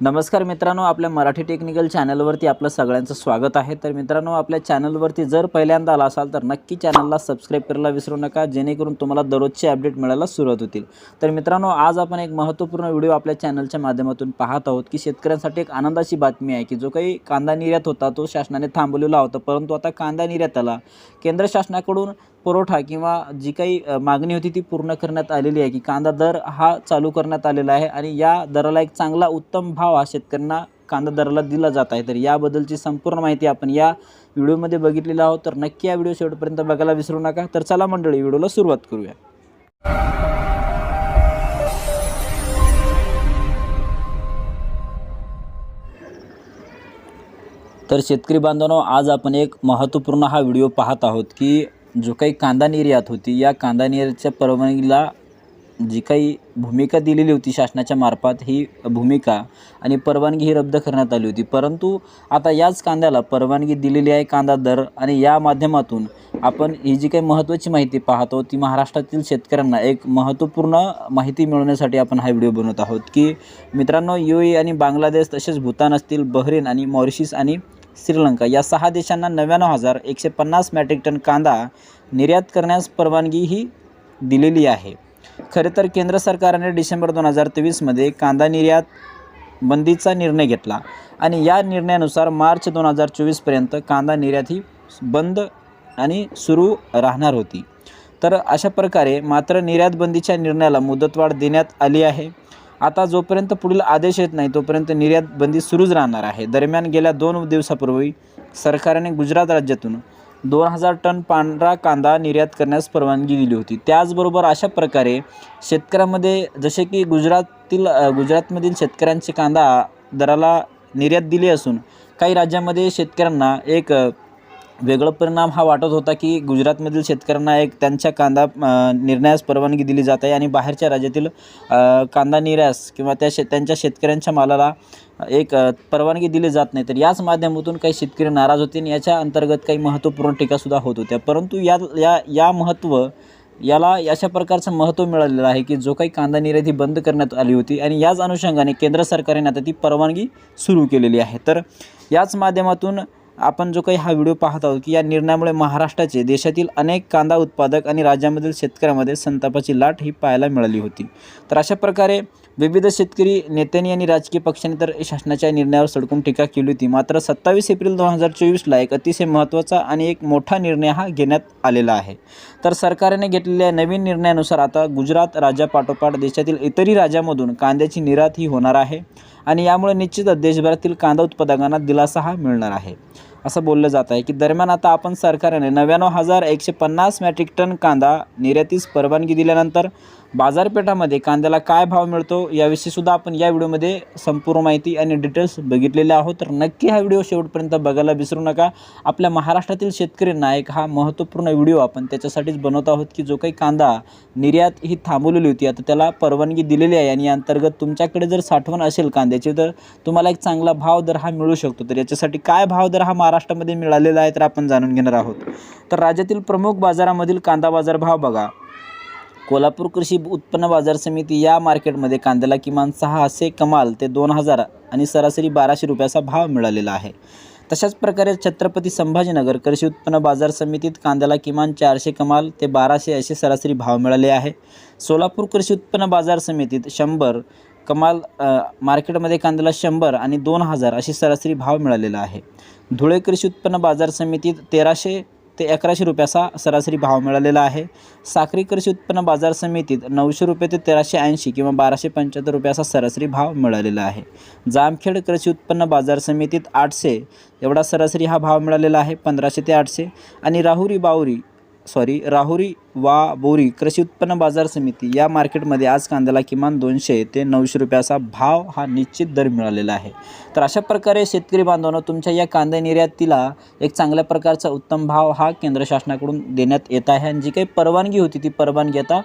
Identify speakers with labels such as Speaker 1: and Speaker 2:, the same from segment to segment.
Speaker 1: नमस्कार मित्रांनो आपल्या मराठी टेक्निकल चॅनलवरती आपलं सगळ्यांचं स्वागत आहे. तर मित्रांनो आपल्या चॅनलवरती जर पहिल्यांदा आला असाल तर नक्की चॅनलला सबस्क्राईब करायला विसरू नका जेणेकरून तुम्हाला दररोजचे अपडेट मिळायला सुरुवात होतील. तर मित्रांनो आज आपण एक महत्त्वपूर्ण व्हिडिओ आपल्या चॅनलच्या माध्यमातून पाहत आहोत की शेतकऱ्यांसाठी एक आनंदाची बातमी आहे की जो काही कांदा निर्यात होता तो शासनाने थांबवलेला होता परंतु आता कांदा निर्याताला केंद्र शासनाकडून पुरवठा किंवा जी काही मागणी होती ती पूर्ण करण्यात आलेली आहे की कांदा दर हा चालू करण्यात आलेला आहे आणि या दराला एक चांगला उत्तम भाव हा शेतकऱ्यांना कांदा दराला दिला जात आहे. तर याबद्दलची संपूर्ण माहिती आपण या व्हिडिओमध्ये बघितलेली आहोत. तर नक्की या व्हिडिओ शेवटपर्यंत बघायला विसरू नका. तर चला मंडळी व्हिडिओला सुरुवात करूया. तर शेतकरी बांधवांनो आज आपण एक महत्त्वपूर्ण हा व्हिडिओ पाहत आहोत की जो काही कांदा निर्यात होती या कांदा निर्यातच्या परवानगीला जी काही भूमिका दिलेली होती शासनाच्या मार्फत ही भूमिका आणि परवानगी ही रद्द करण्यात आली होती. परंतु आता याच कांद्याला परवानगी दिलेली आहे कांदा दर आणि या माध्यमातून आपण ही जी काही महत्त्वाची माहिती पाहतो ती महाराष्ट्रातील शेतकऱ्यांना एक महत्त्वपूर्ण माहिती मिळवण्यासाठी आपण हा व्हिडिओ बनवत आहोत. की मित्रांनो यू ए आणि बांगलादेश तसेच भूतान असतील बहरीन आणि मॉरिशिस आणि श्रीलंका या सहा देशांना नव्याण्णव हजार एकशे पन्नास मॅट्रिक टन कांदा निर्यात करण्यास परवानगी ही दिलेली आहे. खरे तर केंद्र सरकारने डिसेंबर दोन हजार तेवीसमध्ये कांदा निर्यात बंदीचा निर्णय घेतला आणि या निर्णयानुसार मार्च दोन हजार चोवीसपर्यंत कांदा निर्यात ही बंद आणि सुरू राहणार होती. तर अशा प्रकारे मात्र निर्यात बंदीच्या निर्णयाला मुदतवाढ देण्यात आली आहे. आता जोपर्यंत पुढील आदेश येत नाही तोपर्यंत निर्यात बंदी सुरूच राहणार आहे. दरम्यान गेल्या दोन दिवसापूर्वी सरकारने गुजरात राज्यातून दोन हजार टन पांढरा कांदा निर्यात करण्यास परवानगी दिली होती. त्याचबरोबर अशा प्रकारे शेतकऱ्यामध्ये जसे की गुजरातील गुजरातमधील शेतकऱ्यांचे कांदा दराला निर्यात दिली असून काही राज्यामध्ये शेतकऱ्यांना एक वेगळा परिणाम हा वाटत होता की गुजरातमधील शेतकऱ्यांना एक त्यांच्या कांदा निर्णयास परवानगी दिली जात आहे आणि बाहेरच्या राज्यातील कांदा निर्यास किंवा त्या शे त्यांच्या शेतकऱ्यांच्या मालाला एक परवानगी दिली जात नाही. तर याच माध्यमातून काही शेतकरी नाराज होते आणि याच्या अंतर्गत काही महत्त्वपूर्ण टीकासुद्धा होत होत्या. परंतु या या या महत्त्व याला अशा प्रकारचं महत्त्व मिळालेलं आहे की जो काही कांदा निर्यात ही बंद करण्यात आली होती आणि याच अनुषंगाने केंद्र सरकारने आता ती परवानगी सुरू केलेली आहे. तर याच माध्यमातून आपण जो काही हा व्हिडिओ पाहत आहोत की या निर्णयामुळे महाराष्ट्राचे देशातील अनेक कांदा उत्पादक आणि राज्यामधील शेतकऱ्यांमध्ये संतापाची लाट ही पाहायला मिळाली होती. तर अशा प्रकारे विविध शेतकरी नेत्यांनी आणि राजकीय पक्षांनी तर शासनाच्या निर्णयावर सडकून टीका केली होती. मात्र सत्तावीस एप्रिल दोन हजार चोवीसला एक अतिशय महत्त्वाचा आणि एक मोठा निर्णय हा घेण्यात आलेला आहे. तर सरकारने घेतलेल्या नवीन निर्णयानुसार आता गुजरात राज्यापाठोपाठ देशातील इतरही राज्यामधून कांद्याची निर्यात ही होणार आहे आणि यामुळे निश्चितच देशभरातील कांदा उत्पादकांना दिलासा हा मिळणार आहे. असं बोललं जात आहे की दरम्यान आता आपण सरकारने नव्याण्णव हजार एकशे पन्नास मॅट्रिक टन कांदा निर्यातीस परवानगी दिल्यानंतर बाजारपेठामध्ये कांद्याला काय भाव मिळतो याविषयी सुद्धा आपण या व्हिडिओमध्ये संपूर्ण माहिती आणि डिटेल्स बघितलेले आहोत. तर नक्की हा व्हिडिओ शेवटपर्यंत बघायला विसरू नका. आपल्या महाराष्ट्रातील शेतकऱ्यांना एक हा महत्त्वपूर्ण व्हिडिओ आपण त्याच्यासाठीच बनवत आहोत की जो काही कांदा निर्यात ही थांबवलेली होती आता त्याला परवानगी दिलेली आहे आणि या अंतर्गत तुमच्याकडे जर साठवण असेल कांद्याची तर तुम्हाला एक चांगला भाव दर हा मिळू शकतो. तर याच्यासाठी काय भाव दर हा महाराष्ट्रामध्ये मिळालेला आहे तर आपण जाणून घेणार आहोत. तर राज्यातील प्रमुख बाजारामधील कांदा बाजार भाव बघा. कोल्हापूर कृषी उत्पन्न बाजार समिती या मार्केटमध्ये कांद्याला किमान सहाशे कमाल ते दोन हजार आणि सरासरी बाराशे रुपयाचा भाव मिळालेला आहे. तशाच प्रकारे छत्रपती संभाजीनगर कृषी उत्पन्न बाजार समितीत कांद्याला किमान चारशे कमाल ते बाराशे असे सरासरी भाव मिळाले आहे. सोलापूर कृषी उत्पन्न बाजार समितीत शंभर कमाल मार्केटमध्ये कांद्याला शंभर आणि दोन हजार अशी सरासरी भाव मिळालेला आहे. धुळे कृषी उत्पन्न बाजार समितीत तेराशे ते अकराशे रुपयाचा सरासरी भाव मिळालेला आहे. साखरी कृषी उत्पन्न बाजार समितीत नऊशे रुपये ते तेराशे ऐंशी किंवा बाराशे पंच्याहत्तर रुपयाचा सरासरी भाव मिळालेला आहे. जामखेड कृषी उत्पन्न बाजार समितीत आठशे एवढा सरासरी हा भाव मिळालेला आहे पंधराशे ते आठशे. आणि राहुरी बावरी सॉरी राहुरी वा बोरी कृषी उत्पन्न बाजार समिती या मार्केटमध्ये आज कांद्याला किमान दोनशे ते नऊशे रुपयाचा भाव हा निश्चित दर मिळालेला आहे. तर अशा प्रकारे शेतकरी बांधवांना तुमच्या या कांदा निर्यातीला एक चांगल्या प्रकारचा उत्तम भाव हा केंद्र शासनाकडून देण्यात येत आहे आणि जी काही परवानगी होती ती परवानगी आता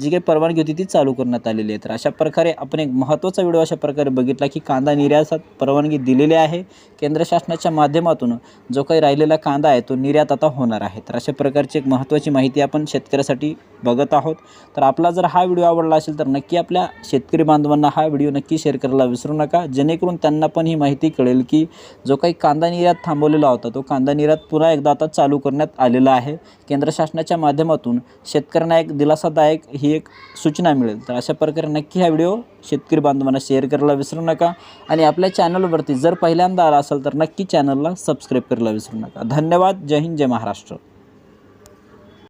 Speaker 1: जी काही परवानगी होती ती चालू करण्यात आलेली आहे. तर अशा प्रकारे आपण एक महत्त्वाचा व्हिडिओ अशा प्रकारे बघितला की कांदा निर्यातात परवानगी दिलेली आहे केंद्र शासनाच्या माध्यमातून जो काही राहिलेला कांदा आहे तो निर्यात आता होणार आहे. तर अशा प्रकारची प्रकारची एक महत्त्वाची माहिती आपण शेतकऱ्यासाठी बघत आहोत. तर आपला जर हा व्हिडिओ आवडला असेल तर नक्की आपल्या शेतकरी बांधवांना हा व्हिडिओ नक्की शेअर करायला विसरू नका. जेणेकरून त्यांना पण ही माहिती कळेल की जो काही कांदा निर्यात थांबवलेला होता तो कांदा निर्यात पुन्हा एकदा आता चालू करण्यात आलेला आहे. केंद्र शासनाच्या माध्यमातून शेतकऱ्यांना एक दिलासादायक ही एक सूचना मिळेल. तर अशा प्रकारे नक्की हा व्हिडिओ शेतकरी बांधवांना शेअर करायला विसरू नका. आणि आपल्या चॅनलवरती जर पहिल्यांदा आला असेल तर नक्की चॅनलला सबस्क्राईब करायला विसरू नका. धन्यवाद. जय हिंद. जय महाराष्ट्र.